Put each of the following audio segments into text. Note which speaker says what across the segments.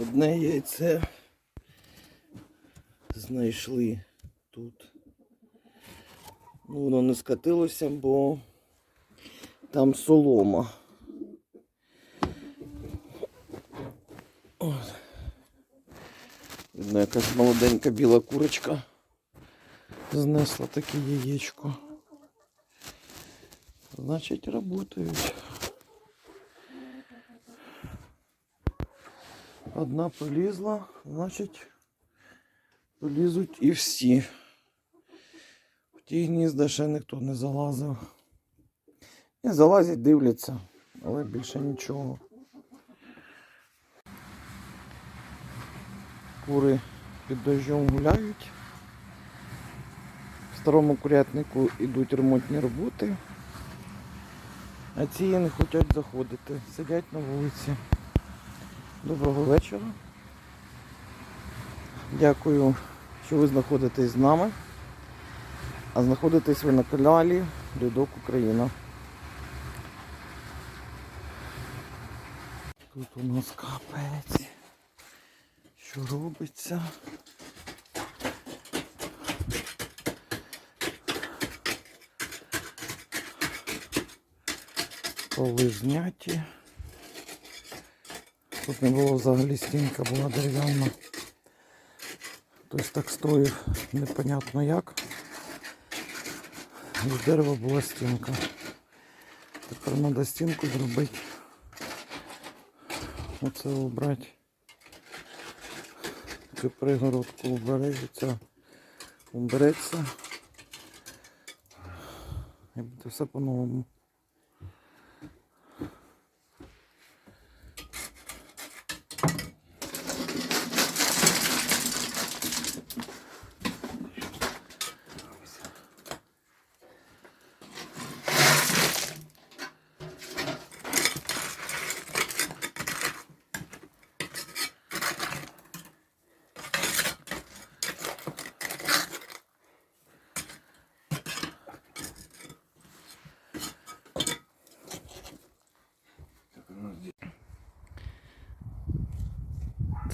Speaker 1: Одне яйце знайшли тут. Ну, воно не скатилося, бо там солома. От. Видно, якась молоденька біла курочка знесла таке яєчко. Значить, працюють. Одна полізла, значить, полізуть і всі. В ті гнізда ще ніхто не залазив. І залазять, дивляться, але більше нічого. Кури під дощом гуляють. В старому курятнику йдуть ремонтні роботи. А ці не хочуть заходити. Сидять на вулиці. Доброго вечора. Дякую, що ви знаходитесь з нами. А знаходитесь ви на каналі Людок Україна. Тут у нас капець. Що робиться? Поли зняті. Тут не було взагалі стінка, була дерев'яна. Хтось так строїв непонятно як. З дерева була стінка. Тепер треба стінку зробити. Оце убрати. Цю пригородку убереться. Убереться. І буде все по-новому.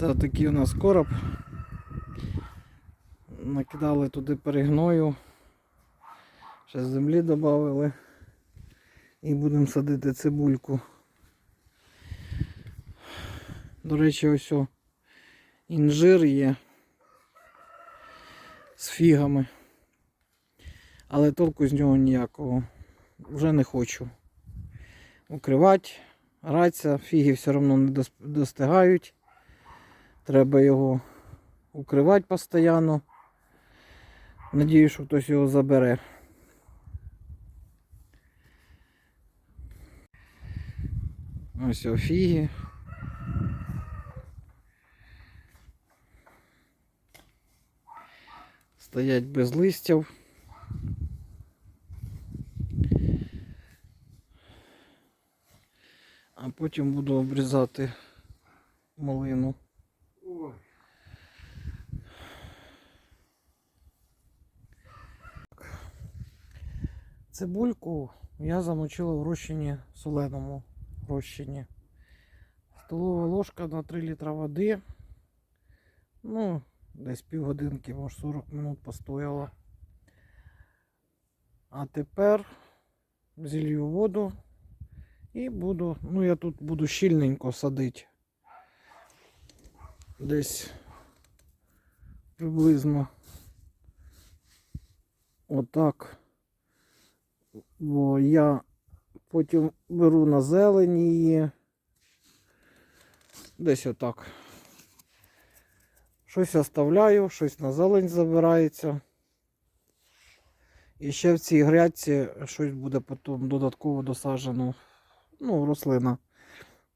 Speaker 1: Це такий у нас короб. Накидали туди перегною. Ще землі додали. І будемо садити цибульку. До речі, ось о, інжир є з фігами. Але толку з нього ніякого. Вже не хочу. Укривати, гратися, фіги все одно не достигають. Треба його укривати постійно. Надіюсь, що хтось його забере. Ось о фіги. Стоять без листів. А потім буду обрізати малину. Цибульку я замочила в розчині соленому розчині. Столова ложка на 3 літра води. Ну, десь півгодинки, може 40 минут постояла. А тепер зілью воду і буду, ну я тут буду щільненько садити. Десь приблизно отак. Бо я потім беру на зелень її. Десь отак. Щось оставляю, щось на зелень забирається. І ще в цій грядці щось буде потім додатково досаджено. Ну, рослина.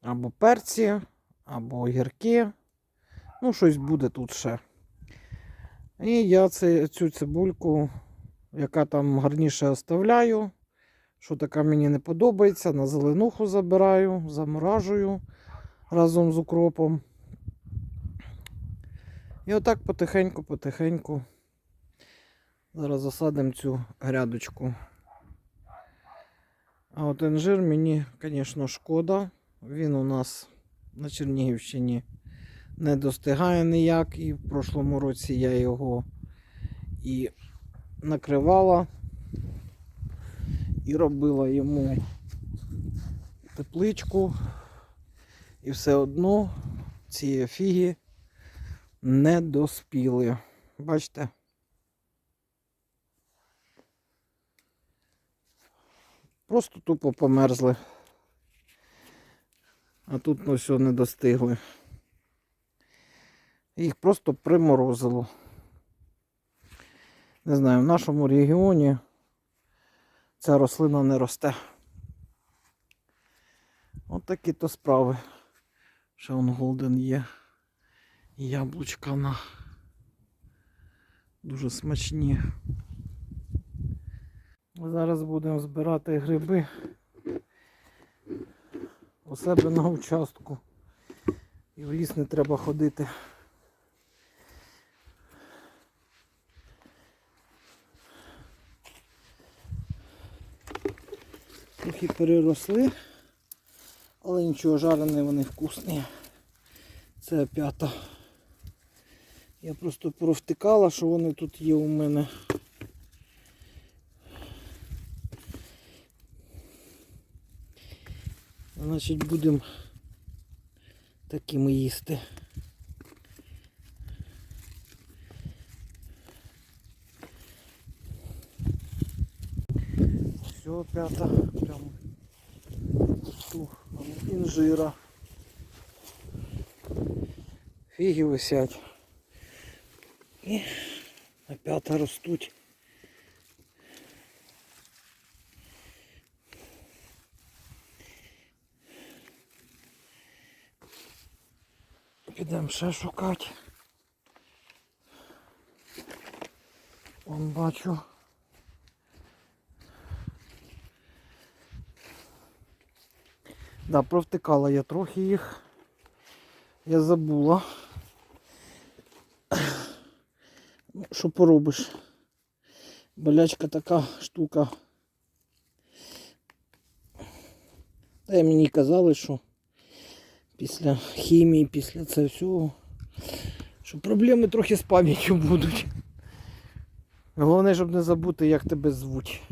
Speaker 1: Або перці, або огірки. Ну, щось буде тут ще. І я цю цибульку, яка там гарніше оставляю. Що така мені не подобається, на зеленуху забираю, заморажую разом з укропом. І отак потихеньку-потихеньку. Зараз засадимо цю грядочку. А от інжир мені, звісно, шкода. Він у нас на Чернігівщині не достигає ніяк. І в прошлому році я його і накривала, і робила йому тепличку. І все одно ці фіги не доспіли. Бачите? Просто тупо померзли. А тут ну все не достигли. Їх просто приморозило. Не знаю, в нашому регіоні ця рослина не росте. От такі то справи. Ще он голден є. Яблучка на дуже смачні. Зараз будемо збирати гриби у себе на участку. І в ліс не треба ходити. Трохи переросли, але нічого, жарені вони вкусні. Це п'ята. Я просто провтикала, що вони тут є у мене. Значить будемо такими їсти. Все, п'ята, прям ту інжира. Фіги висять. І на п'ята ростуть. Підемо ще шукати. Вон бачу. Да, провтикала я трохи їх. Я забула. Ну, що поробиш? Болячка така штука. Та й мені казали, що після хімії, після цього всього, що проблеми трохи з пам'яттю будуть. Головне, щоб не забути, як тебе звуть.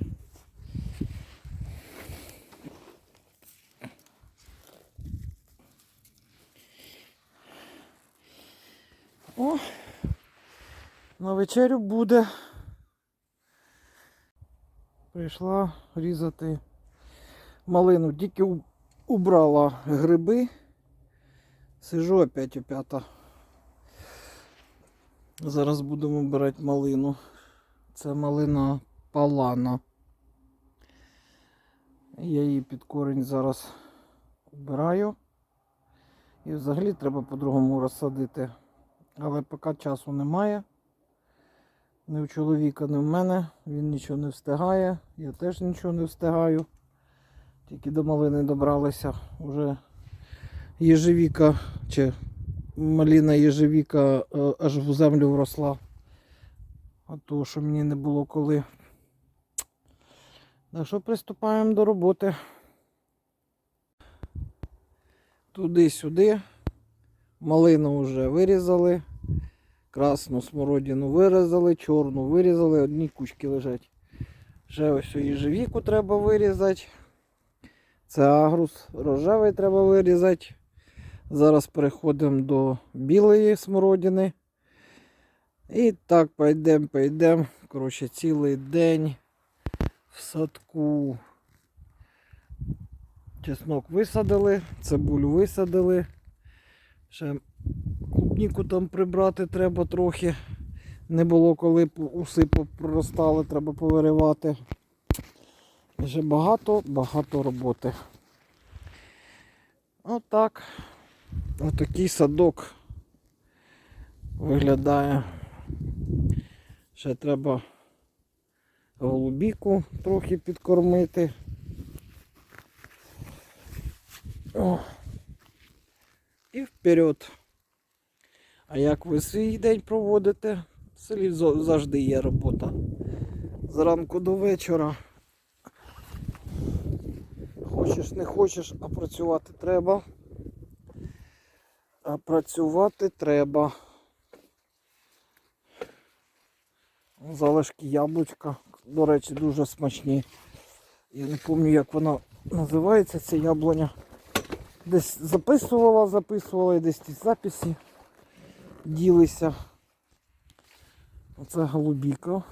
Speaker 1: О, на вечерю буде. Прийшла різати малину. Тільки убрала гриби. Сижу опять у п'ята. Зараз будемо обирати малину. Це малина палана. Я її під корінь зараз обираю. І взагалі треба по-другому розсадити. Але поки часу немає. Ні в чоловіка, ні в мене. Він нічого не встигає. Я теж нічого не встигаю. Тільки до малини добралися. Уже єжевіка чи маліна єжевіка е, аж в землю вросла. А то, що мені не було коли. Так що приступаємо до роботи. Туди-сюди. Малину вже вирізали. Красну смородину вирізали, чорну вирізали, одні кучки лежать. Ще ось їжевіку треба вирізати. Це агрус рожевий треба вирізати. Зараз переходимо до білої смородини. І так пойдемо, пойдемо. Коротше, цілий день в садку. Чеснок висадили, цибулю висадили. Ще клубніку там прибрати треба трохи. Не було коли уси проростали, треба повиривати. Ще багато-багато роботи. Отак. Отакий садок виглядає. Ще треба голубіку трохи підкормити. О. І вперед. А як ви свій день проводите? В селі завжди є робота. Зранку до вечора. Хочеш, не хочеш, а працювати треба. А працювати треба. Залишки яблучка, до речі, дуже смачні. Я не пам'ятаю, як вона називається, ця яблуня. Десь записувала, записувала і десь ті записи ділися. Оце голубіка.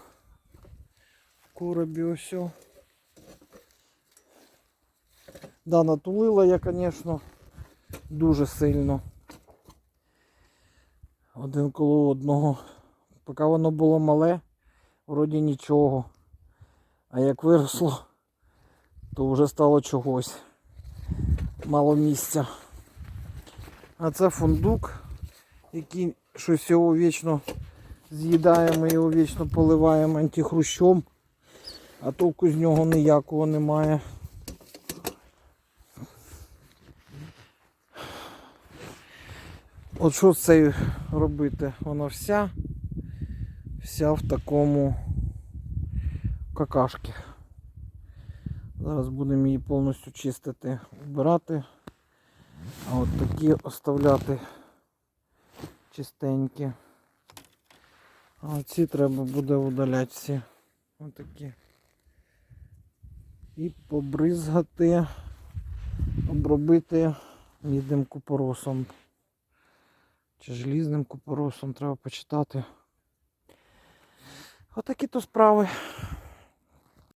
Speaker 1: В коробі ось. Да, натулила я, звісно, дуже сильно. Один коло одного. Поки воно було мале, вроді нічого. А як виросло, то вже стало чогось. Мало місця. А це фундук, який щось його вічно з'їдаємо, його вічно поливаємо антихрущом, а толку з нього ніякого немає. От що з цею робити? Вона вся, вся в такому какашки. Зараз будемо її повністю чистити, вбирати. А от такі оставляти чистенькі. А ці треба буде удаляти всі. Отакі. І побризгати, обробити мідним купоросом. Чи желізним купоросом треба почитати. Отакі то справи.